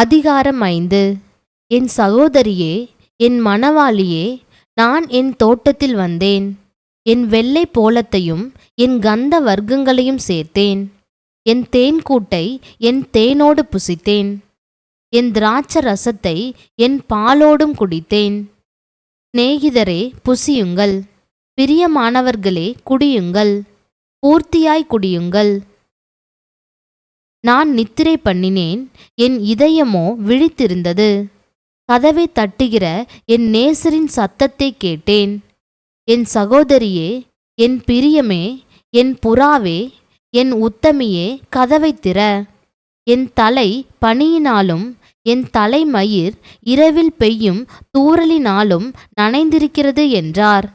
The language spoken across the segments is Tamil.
அதிகாரம் ஐந்து. என் சகோதரியே என் மணவாளியே நான் என் தோட்டத்தில் வந்தேன். என் வெள்ளை போலத்தையும் என் கந்த வர்க்கங்களையும் சேர்த்தேன். என் தேன்கூட்டை என் தேனோடு புசித்தேன். என் திராட்ச ரசத்தை என் பாலோடும் குடித்தேன். சிநேகிதரே புசியுங்கள். பிரியமானவர்களே குடியுங்கள். பூர்த்தியாய் குடியுங்கள். நான் நித்திரை பண்ணினேன் என் இதயமோ விழித்திருந்தது. கதவை தட்டுகிற என் நேசரின் சத்தத்தை கேட்டேன். என் சகோதரியே என் பிரியமே என் புறாவே என் உத்தமியே கதவை திற. என் தலை பனியினாலும் என் தலைமயிர் இரவில் பெய்யும் தூறலினாலும் நனைந்திருக்கிறது என்றார்.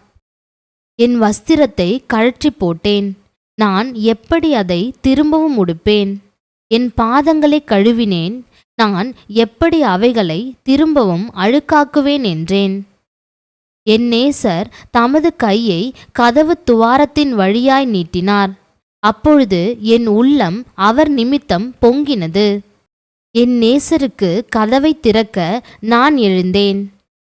என் வஸ்திரத்தை கழற்றி போட்டேன். நான் எப்படி அதை திரும்பவும் உடுப்பேன்? என் பாதங்களை கழுவினேன் நான் எப்படி அவைகளை திரும்பவும் அழுக்காக்குவேன் என்றேன். என் நேசர் தமது கையை கதவு துவாரத்தின் வழியாய் நீட்டினார். அப்பொழுது என் உள்ளம் அவர் நிமித்தம் பொங்கினது. என் நேசருக்கு கதவை திறக்க நான் எழுந்தேன்.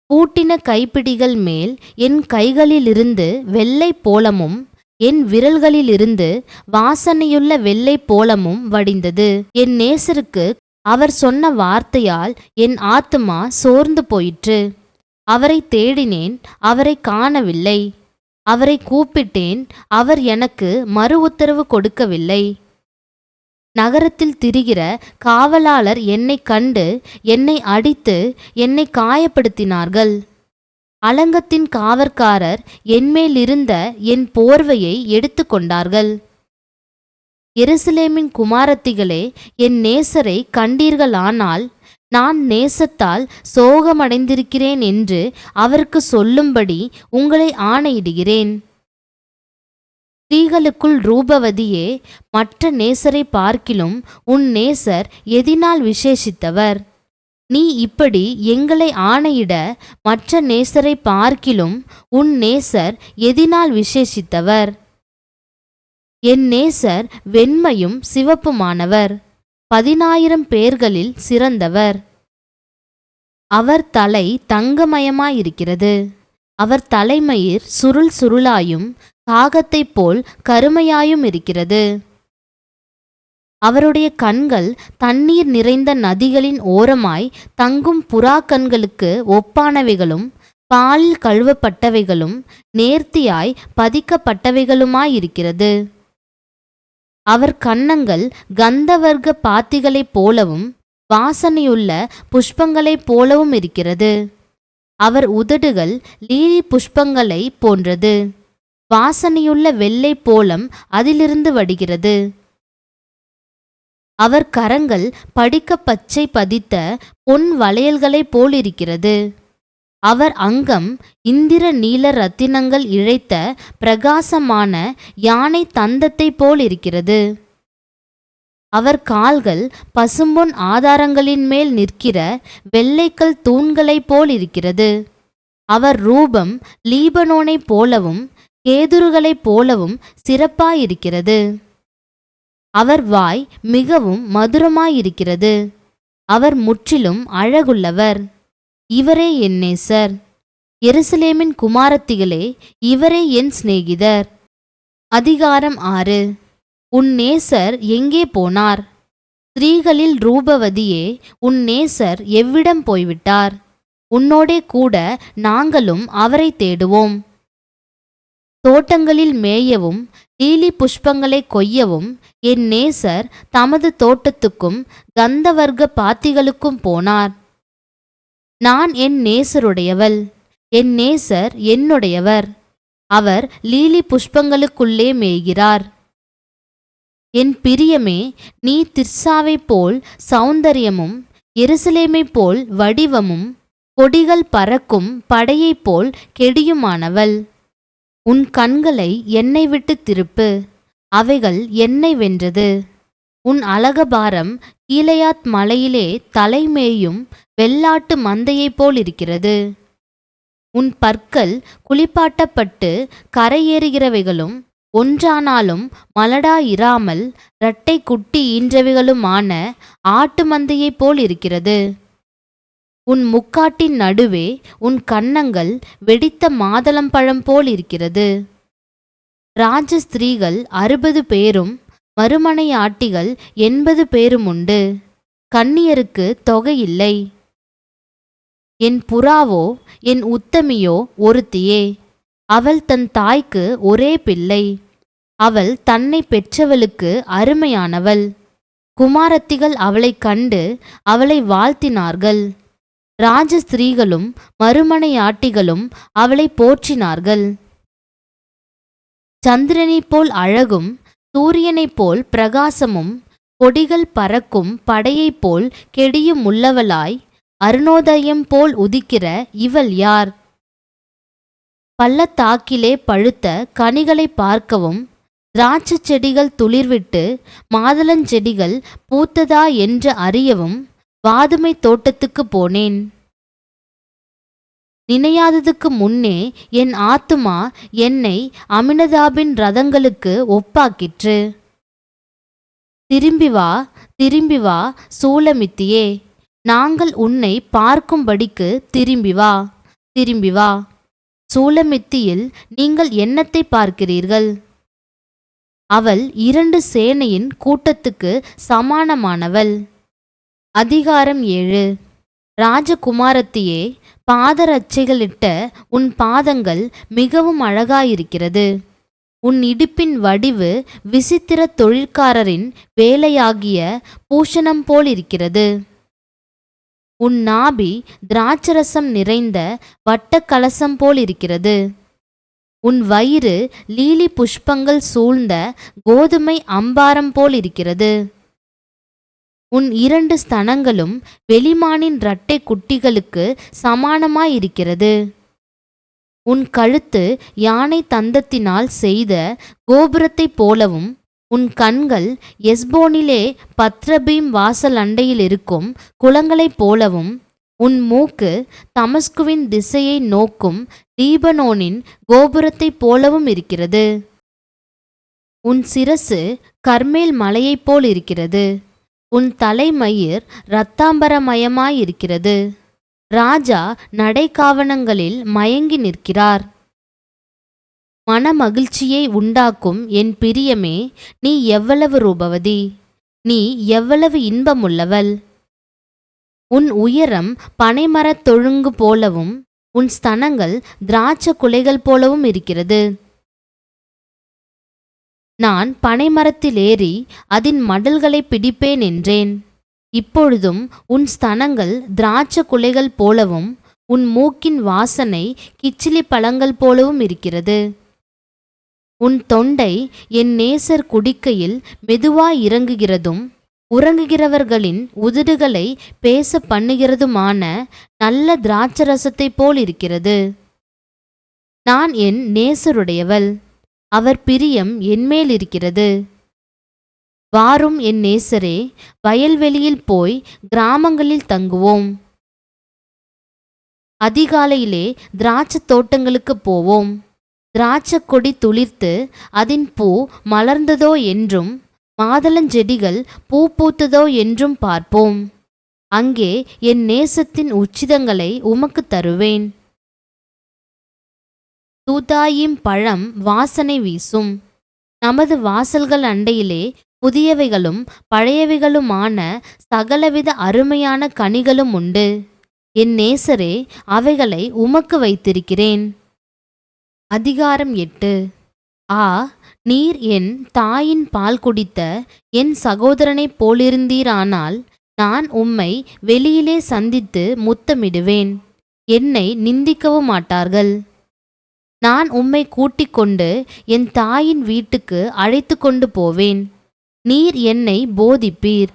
பூட்டின கைப்பிடிகள் மேல் என் கைகளிலிருந்து வெள்ளை போலமும் என் விரல்களிலிருந்து வாசனையுள்ள வெள்ளை போலமும் வடிந்தது. என் நேசருக்கு அவர் சொன்ன வார்த்தையால் என் ஆத்துமா சோர்ந்து போயிற்று. அவரை தேடினேன் அவரை காணவில்லை. அவரை கூப்பிட்டேன் அவர் எனக்கு மறு உத்தரவு கொடுக்கவில்லை. நகரத்தில் திரிகிற காவலாளர் என்னை கண்டு என்னை அடித்து என்னை காயப்படுத்தினார்கள். அலங்கத்தின் காவற்காரர் என்மேலிருந்த என் போர்வையை எடுத்துக்கொண்டார்கள் எருசலேமின் குமாரத்திகளே என் நேசரை கண்டீர்களானால் நான் நேசத்தால் சோகமடைந்திருக்கிறேன் என்று அவருக்கு சொல்லும்படி உங்களை ஆணையிடுகிறேன். ஸ்திரீகளுக்குள் ரூபவதியே மற்ற நேசரை பார்க்கிலும் உன் நேசர் எதினால் விசேஷித்தவர். நீ இப்படி எங்களை ஆணையிட மற்ற நேசரை பார்க்கிலும் உன் நேசர் எதினால் விசேஷித்தவர். என் நேசர் வெண்மையும் சிவப்புமானவர். பதினாயிரம் பேர்களில் சிறந்தவர். அவர் தலை தங்கமயமாயிருக்கிறது. அவர் தலைமயிர் சுருள் சுருளாயும் காகத்தைப் போல் கருமையாயும் இருக்கிறது அவருடைய கண்கள் தண்ணீர் நிறைந்த நதிகளின் ஓரமாய் தங்கும் புறா கண்களுக்கு ஒப்பானவைகளும் பாலில் கழுவப்பட்டவைகளும் நேர்த்தியாய் பதிக்கப்பட்டவைகளுமாயிருக்கிறது அவர் கன்னங்கள் கந்தவர்க்க பாத்திகளைப் போலவும் வாசனையுள்ள புஷ்பங்களைப் போலவும் இருக்கிறது. அவர் உதடுகள் லீலி புஷ்பங்களை போன்றது. வாசனையுள்ள வெள்ளை போலம் அதிலிருந்து வடிகிறது. அவர் கரங்கள் படிக்க பச்சை பதித்த பொன் வளையல்களைப் போலிருக்கிறது. அவர் அங்கம் இந்திர நீல ரத்தினங்கள் இழைத்த பிரகாசமான யானை தந்தத்தைப் போல் இருக்கிறது அவர் கால்கள் பசும்பொன் ஆதாரங்களின் மேல் நிற்கிற வெள்ளைக்கல் தூண்களைப் போல் இருக்கிறது அவர் ரூபம் லீபனோனைப் போலவும் கேதுருகளைப் போலவும் சிறப்பாயிருக்கிறது. அவர் வாய் மிகவும் மதுரமாயிருக்கிறது. அவர் முற்றிலும் அழகுள்ளவர். இவரே என் நேசர். எருசலேமின் குமாரத்திகளே இவரே என் சிநேகிதர். அதிகாரம் ஆறு. உன் நேசர் எங்கே போனார்? ஸ்திரீகளில் ரூபவதியே உன் நேசர் எவ்விடம் போய்விட்டார்? உன்னோடே கூட நாங்களும் அவரை தேடுவோம். தோட்டங்களில் மேயவும் லீலி புஷ்பங்களை கொய்யவும் என் நேசர் தமது தோட்டத்துக்கும் கந்தவர்க்க பாத்திகளுக்கும் போனார். நான் என் நேசருடையவள் என் நேசர் என்னுடையவர். அவர் லீலி புஷ்பங்களுக்குள்ளே மேய்கிறார். என் பிரியமே நீ திர்சாவைப் போல் சௌந்தரியமும் எருசலேமைப் போல் வடிவமும் கொடிகள் பறக்கும் படையைப் போல் கெடியுமானவள். உன் கண்களை என்னை விட்டு திருப்பு. அவைகள் என்னை வென்றது. உன் அழகபாரம் கீழையாத் மலையிலே தலைமேயும் வெள்ளாட்டு மந்தையைப் போல் இருக்கிறது உன் பற்கள் குளிப்பாட்டப்பட்டு கரையேறுகிறவைகளும் ஒன்றானாலும் மலடா இராமல் இரட்டை குட்டி ஈன்றவைகளுமான ஆட்டு மந்தையைப் போல் இருக்கிறது உன் முக்காட்டின் நடுவே உன் கன்னங்கள் வெடித்த மாதளம்பழம் போல் இருக்கிறது. ராஜ ஸ்திரீகள் அறுபது பேரும் மறுமனையாட்டிகள் எண்பது பேரும் உண்டு. கன்னியருக்கு தொகையில்லை என் புறாவோ என் உத்தமியோ ஒருத்தியே. அவள் தன் தாய்க்கு ஒரே பிள்ளை. அவள் தன்னை பெற்றவளுக்கு அருமையானவள். குமாரத்திகள் அவளைக் கண்டு அவளை வாழ்த்தினார்கள். ராஜ ஸ்திரீகளும் மறுமனையாட்டிகளும் அவளை போற்றினார்கள். சந்திரனைப் போல் அழகும் சூரியனைப் போல் பிரகாசமும் கொடிகள் பறக்கும் படையைப் போல் கெடியும் உள்ளவளாய் அருணோதயம் போல் உதிக்கிற இவள் யார்? பள்ளத்தாக்கிலே பழுத்த கனிகளை பார்க்கவும் திராட்சைச் செடிகள் துளிர்விட்டு மாதுளஞ்செடிகள் பூத்ததா என்று அறியவும் வாதுமை தோட்டத்துக்கு போனேன். நினையாததுக்கு முன்னே என் ஆத்துமா என்னை அமினதாபின் ரதங்களுக்கு ஒப்பாக்கிற்று. திரும்பி வா திரும்பி வா சூலமித்தியே. நாங்கள் உன்னை பார்க்கும்படிக்கு திரும்பி வா திரும்பி வா. சூலமித்தியில் நீங்கள் என்னத்தை பார்க்கிறீர்கள்? அவள் இரண்டு சேனையின் கூட்டத்துக்கு சமானமானவள். அதிகாரம் ஏழு. ராஜகுமாரத்தியே பாதரட்சைகளிட்ட உன் பாதங்கள் மிகவும் அழகாயிருக்கிறது. உன் இடுப்பின் வடிவு விசித்திர தொழிற்காரரின் வேலையாகிய பூஷணம் போல் இருக்கிறது உன் நாபி திராட்சரசம் நிறைந்த வட்டக்கலசம் போல் இருக்கிறது உன் வயிறு லீலி புஷ்பங்கள் சூழ்ந்த கோதுமை அம்பாரம் போல் இருக்கிறது உன் இரண்டு ஸ்தனங்களும் வெளிமானின் இரட்டை குட்டிகளுக்கு சமானமாயிருக்கிறது. உன் கழுத்து யானை தந்தத்தினால் செய்த கோபுரத்தைப் போலவும் உன் கண்கள் எஸ்போனிலே பத்ரபீம் வாசல் அண்டையில் இருக்கும் குளங்களைப் போலவும் உன் மூக்கு தமஸ்குவின் திசையை நோக்கும் லீபனோனின் கோபுரத்தைப் போலவும் இருக்கிறது. உன் சிரசு கர்மேல் மலையைப் போல் இருக்கிறது. உன் தலைமயிர் இரத்தாம்பரமயமாயிருக்கிறது. ராஜா நடைக்காவணங்களில் மயங்கி நிற்கிறார். மனமகிழ்ச்சியை உண்டாக்கும் என் பிரியமே நீ எவ்வளவு ரூபவதி? நீ எவ்வளவு இன்பமுள்ளவள்? உன் உயரம் பனைமரத் தொழுங்கு போலவும் உன் ஸ்தனங்கள் திராட்ச குலைகள் போலவும் இருக்கிறது. நான் பனைமரத்திலேறி அதன் மடல்களை பிடிப்பேன் என்றேன். இப்பொழுதும் உன் ஸ்தனங்கள் திராட்ச குலைகள் போலவும் உன் மூக்கின் வாசனை கிச்சிலி பழங்கள் போலவும் இருக்கிறது. உன் தொண்டை என் நேசர் குடிக்கையில் மெதுவாய் இறங்குகிறதும் உறங்குகிறவர்களின் உதடுகளை பேச பண்ணுகிறதுமான நல்ல திராட்சரசத்தைப் போல் இருக்கிறது. நான் என் நேசருடையவள். அவர் பிரியம் என்மேல் இருக்கிறது. வாரும் என் நேசரே வயல்வெளியில் போய் கிராமங்களில் தங்குவோம். அதிகாலையிலே திராட்சை தோட்டங்களுக்கு போவோம். திராட்சை கொடி துளிர்த்து அதன் பூ மலர்ந்ததோ என்றும் மாதளஞ்செடிகள் பூ பூத்ததோ என்றும் பார்ப்போம். அங்கே என் நேசத்தின் உச்சிதங்களை உமக்கு தருவேன். தூதாயிம் பழம் வாசனை வீசும். நமது வாசல்கள் அண்டையிலே புதியவைகளும் பழையவைகளுமான சகலவித அருமையான கனிகளும் உண்டு. என் நேசரே அவைகளை உமக்கு வைத்திருக்கிறேன். அதிகாரம் எட்டு. ஆ நீர் என் தாயின் பால் குடித்த என் சகோதரனைப் போலிருந்தீரானால் நான் உம்மை வெளியிலே சந்தித்து முத்தமிடுவேன். என்னை நிந்திக்கவும் மாட்டார்கள். நான் உம்மை கூட்டிக் கொண்டு என் தாயின் வீட்டுக்கு அழைத்து கொண்டு போவேன். நீர் என்னை போதிப்பீர்.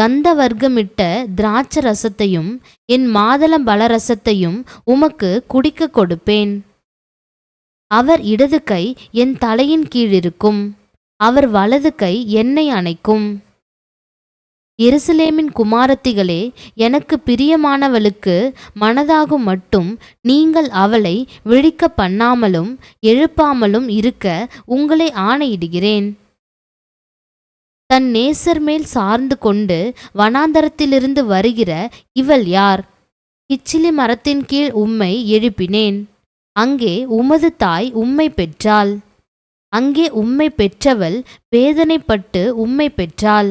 கந்த வர்க்கமிட்ட திராட்ச ரசத்தையும் என் மாதளம் பலரசத்தையும் உமக்கு குடிக்க கொடுப்பேன். அவர் இடது கை என் தலையின் கீழிருக்கும். அவர் வலது கை என்னை அணைக்கும். எருசலேமின் குமாரத்திகளே எனக்கு பிரியமானவளுக்கு மனதாகும் மட்டும் நீங்கள் அவளை விழிக்க பண்ணாமலும் எழுப்பாமலும் இருக்க உங்களை ஆணையிடுகிறேன். தன் நேசர் மேல் சார்ந்து கொண்டு வனாந்தரத்திலிருந்து வருகிற இவள் யார்? கிச்சிலி மரத்தின் கீழ் உம்மை எழுப்பினேன். அங்கே உமது தாய் உம்மை பெற்றாள். அங்கே உம்மை பெற்றவள் வேதனைப்பட்டு உம்மை பெற்றாள்.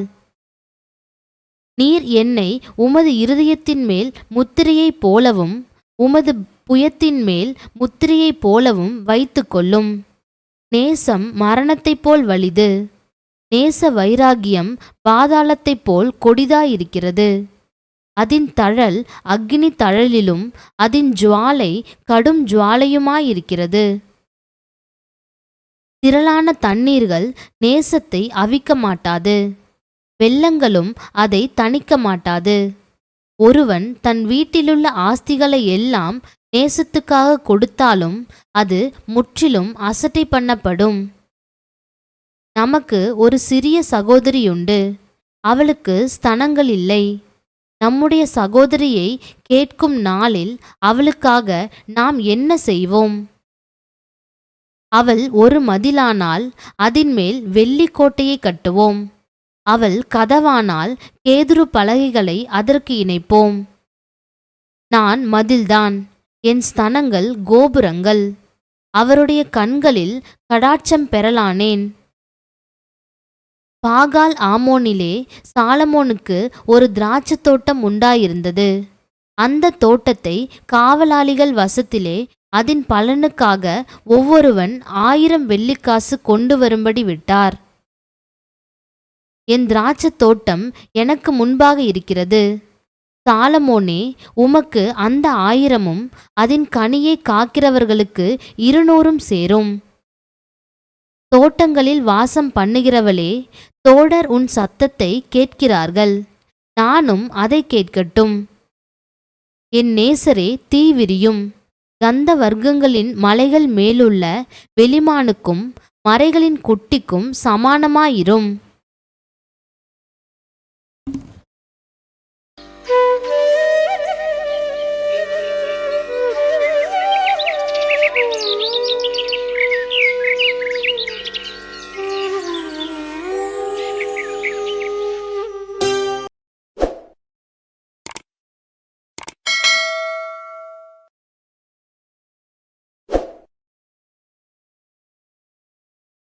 நீர் என்னை உமது இருதயத்தின் மேல் முத்திரையைப் போலவும் உமது புயத்தின் மேல் முத்திரையைப் போலவும் வைத்து கொள்ளும் நேசம் மரணத்தைப் போல் வலிது. நேச வைராகியம் பாதாளத்தைப் போல் கொடிதாயிருக்கிறது. அதின் தழல் அக்னி தழலிலும் அதன் ஜுவாலை கடும் ஜுவாலையுமாயிருக்கிறது. திரளான தண்ணீர்கள் நேசத்தை அவிக்க மாட்டாது வெள்ளங்களும் அதை தணிக்க மாட்டாது ஒருவன் தன் வீட்டிலுள்ள ஆஸ்திகளை எல்லாம் நேசத்துக்காக கொடுத்தாலும் அது முற்றிலும் அசட்டை பண்ணப்படும். நமக்கு ஒரு சிறிய சகோதரியுண்டு. அவளுக்கு ஸ்தனங்கள் இல்லை. நம்முடைய சகோதரியை கேட்கும் நாளில் அவளுக்காக நாம் என்ன செய்வோம்? அவள் ஒரு மதிலானால் அதன்மேல் வெள்ளிக் கோட்டையை கட்டுவோம். அவள் கதவானால் கேதுரு பலகைகளை அதற்கு இணைப்போம். நான் மதில்தான் என் ஸ்தனங்கள் கோபுரங்கள் அவருடைய கண்களில் கடாட்சம் பெறலானேன். பாகால் ஆமோனிலே சாலமோனுக்கு ஒரு திராட்சைத் தோட்டம் உண்டாயிருந்தது. அந்த தோட்டத்தை காவலாளிகள் வசத்திலே அதன் பலனுக்காக ஒவ்வொருவன் ஆயிரம் வெள்ளிக்காசு கொண்டு வரும்படி விட்டார். என் திராட்சைத் தோட்டம் எனக்கு முன்பாக இருக்கிறது. சாலமோனே உமக்கு அந்த ஆயிரமும் அதன் கனியை காக்கிறவர்களுக்கு இருநூறும் சேரும். தோட்டங்களில் வாசம் பண்ணுகிறவளே தோடர் உன் சத்தத்தை கேட்கிறார்கள். நானும் அதை கேட்கட்டும். என் நேசரே தீ விரியும். கந்த வர்க்கங்களின் மலைகள் மேலுள்ள வெளிமானுக்கும் மறைகளின் குட்டிக்கும் சமானமாயிரும்.